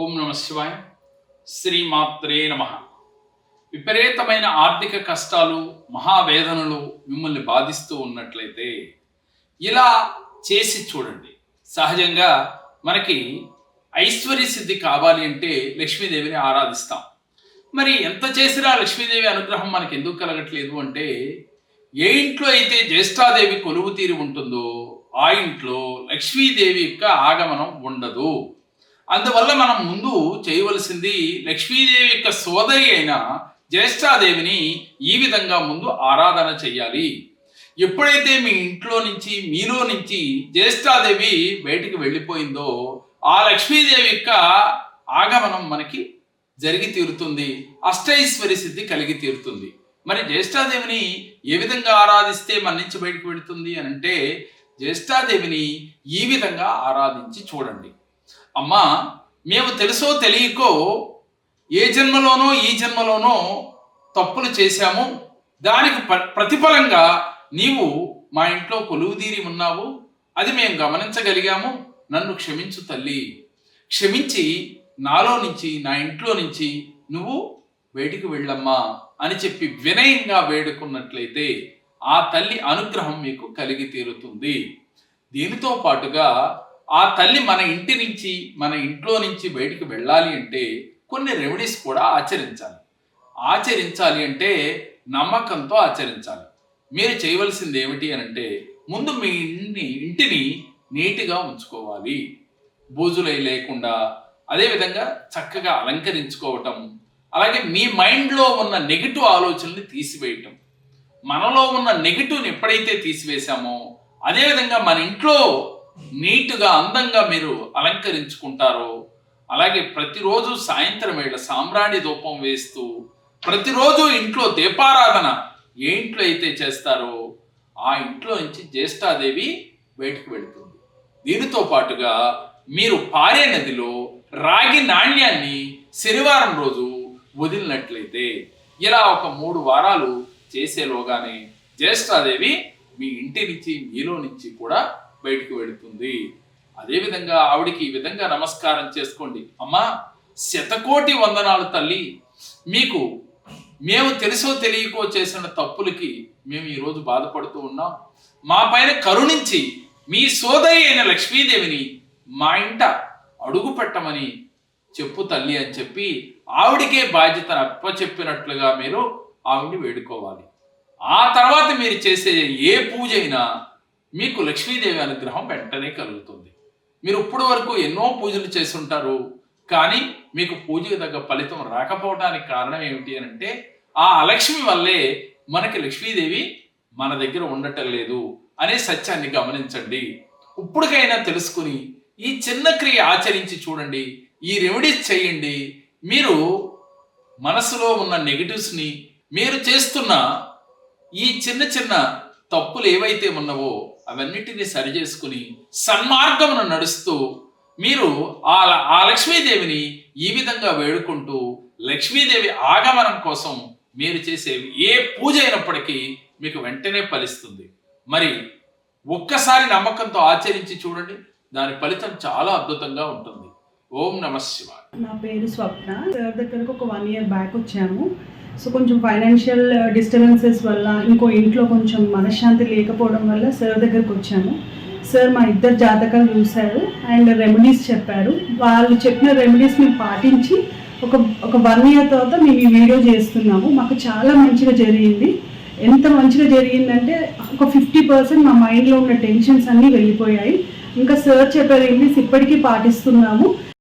ఓం నమ శివాయ. శ్రీమాత్రే నమ. విపరీతమైన ఆర్థిక కష్టాలు మహావేదనలు మిమ్మల్ని బాధిస్తూ ఉన్నట్లయితే ఇలా చేసి చూడండి. సహజంగా మనకి ఐశ్వర్య సిద్ధి కావాలి అంటే లక్ష్మీదేవిని ఆరాధిస్తాం. మరి ఎంత చేసినా లక్ష్మీదేవి అనుగ్రహం మనకి ఎందుకు కలగట్లేదు అంటే ఏ ఇంట్లో అయితే జ్యేష్ఠాదేవి కొలువు తీరి ఉంటుందో ఆ ఇంట్లో లక్ష్మీదేవి యొక్క ఆగమనం ఉండదు. అందువల్ల మనం ముందు చేయవలసింది లక్ష్మీదేవి యొక్క సోదరి అయిన జ్యేష్ఠాదేవిని ఈ విధంగా ముందు ఆరాధన చెయ్యాలి ఎప్పుడైతే మీ ఇంట్లో నుంచి మీలో నుంచి జ్యేష్ఠాదేవి బయటికి వెళ్ళిపోయిందో ఆ లక్ష్మీదేవి యొక్క ఆగమనం మనకి జరిగి తీరుతుంది. అష్టైశ్వర్య సిద్ధి కలిగి తీరుతుంది. మరి జ్యేష్ఠాదేవిని ఏ విధంగా ఆరాధిస్తే మన నుంచి బయటకు వెళుతుంది అని అంటే జ్యేష్ఠాదేవిని ఈ విధంగా ఆరాధించి చూడండి. అమ్మా మేము తెలుసో తెలియకో ఏ జన్మలోనో ఈ జన్మలోనో తప్పులు చేశాము. దానికి ప- ప్రతిఫలంగా నీవు మా ఇంట్లో కొలువుదీరి ఉన్నావు. అది మేము గమనించగలిగాము. నన్ను క్షమించు తల్లి. క్షమించి నాలో నుంచి నా ఇంట్లో నుంచి నువ్వు బయటికి వెళ్ళమ్మా అని చెప్పి వినయంగా వేడుకున్నట్లయితే ఆ తల్లి అనుగ్రహం మీకు కలిగి తీరుతుంది. దీనితో పాటుగా ఆ తల్లి మన ఇంటి నుంచి మన ఇంట్లో నుంచి బయటికి వెళ్ళాలి అంటే కొన్ని రెమెడీస్ కూడా ఆచరించాలి. ఆచరించాలి అంటే నమ్మకంతో ఆచరించాలి. మీరు చేయవలసింది ఏమిటి అని అంటే ముందు మీ ఇంటిని ఇంటిని నీట్గా ఉంచుకోవాలి. బూజులై లేకుండా అదేవిధంగా చక్కగా అలంకరించుకోవటం అలాగే మీ మైండ్లో ఉన్న నెగిటివ్ ఆలోచనని తీసివేయటం. మనలో ఉన్న నెగిటివ్ని ఎప్పుడైతే తీసివేశామో అదేవిధంగా మన ఇంట్లో నీట్గా అందంగా మీరు అలంకరించుకుంటారో అలాగే ప్రతిరోజు సాయంత్రం వేళ సాంబ్రాణి ధూపం వేస్తూ ప్రతిరోజు ఇంట్లో దీపారాధన ఏ ఇంట్లో అయితే చేస్తారో ఆ ఇంట్లో నుంచి జ్యేష్ఠాదేవి బయటకు వెళుతుంది. దీనితో పాటుగా మీరు పారే నదిలో రాగి నాణ్యాన్ని శనివారం రోజు వదిలినట్లయితే ఇలా ఒక మూడు వారాలు చేసేలోగానే జ్యేష్ఠాదేవి మీ ఇంటి నుంచి మీలో నుంచి కూడా బయటికి వెళుతుంది. అదేవిధంగా ఆవిడికి ఈ విధంగా నమస్కారం చేసుకోండి. అమ్మా శతకోటి వందనాలు తల్లి. మీకు మేము తెలుసో తెలియకో చేసిన తప్పులకి మేము ఈరోజు బాధపడుతూ ఉన్నాం. మా పైన కరుణించి మీ సోదరి అయిన లక్ష్మీదేవిని మా ఇంట అడుగు పెట్టమని చెప్పు తల్లి అని చెప్పి ఆవిడికే బాధ్యతను అప్పచెప్పినట్లుగా మీరు ఆవిడ్ని వేడుకోవాలి. ఆ తర్వాత మీరు చేసే ఏ పూజ అయినా మీకు లక్ష్మీదేవి అనుగ్రహం వెంటనే కలుగుతుంది. మీరు ఇప్పటి వరకు ఎన్నో పూజలు చేస్తుంటారు కానీ మీకు పూజకు తగ్గ ఫలితం రాకపోవడానికి కారణం ఏమిటి అని అంటే ఆ అలక్ష్మి వల్లే మనకి లక్ష్మీదేవి మన దగ్గర ఉండటం లేదు అనే సత్యాన్ని గమనించండి. ఇప్పటికైనా తెలుసుకుని ఈ చిన్న క్రియ ఆచరించి చూడండి ఈ రెమెడీస్ చేయండి. మీరు మనసులో ఉన్న నెగిటివ్స్ని మీరు చేస్తున్న ఈ చిన్న చిన్న తప్పులు ఏవైతే ఉన్నవో అవన్నిటిని సరిచేసుకుని సన్మార్గమును నడుస్తూ మీరు ఆ ఆ లక్ష్మీదేవిని ఈ విధంగా వేడుకుంటూ లక్ష్మీదేవి ఆగమనం కోసం మీరు చేసే ఏ పూజ అయినప్పటికీ మీకు వెంటనే ఫలిస్తుంది. మరి ఒక్కసారి నమ్మకంతో ఆచరించి చూడండి దాని ఫలితం చాలా అద్భుతంగా ఉంటుంది. ఓం నమ శివాయ. నా పేరు స్వప్న. సార్ దగ్గరకు ఒక వన్ ఇయర్ బ్యాక్ వచ్చాము సో కొంచెం ఫైనాన్షియల్ డిస్టర్బెన్సెస్ uh, వల్ల ఇంకో ఇంట్లో కొంచెం మనశ్శాంతి లేకపోవడం వల్ల సార్ దగ్గరకు వచ్చాము సార్ మా ఇద్దరు జాతకాలు చూశారు అండ్ రెమెడీస్ చెప్పారు. వాళ్ళు చెప్పిన రెమెడీస్ మేము పాటించి ఒక ఒక వన్ ఇయర్ తర్వాత మేము ఈ వీడియో చేస్తున్నాము. మాకు చాలా మంచిగా జరిగింది. ఎంత మంచిగా జరిగిందంటే ఒక ఫిఫ్టీ పర్సెంట్ మా మైండ్లో ఉన్న టెన్షన్స్ అన్నీ వెళ్ళిపోయాయి. ఇంకా సార్ చెప్పే రెమెడీస్ ఇప్పటికీ పాటిస్తున్నాము.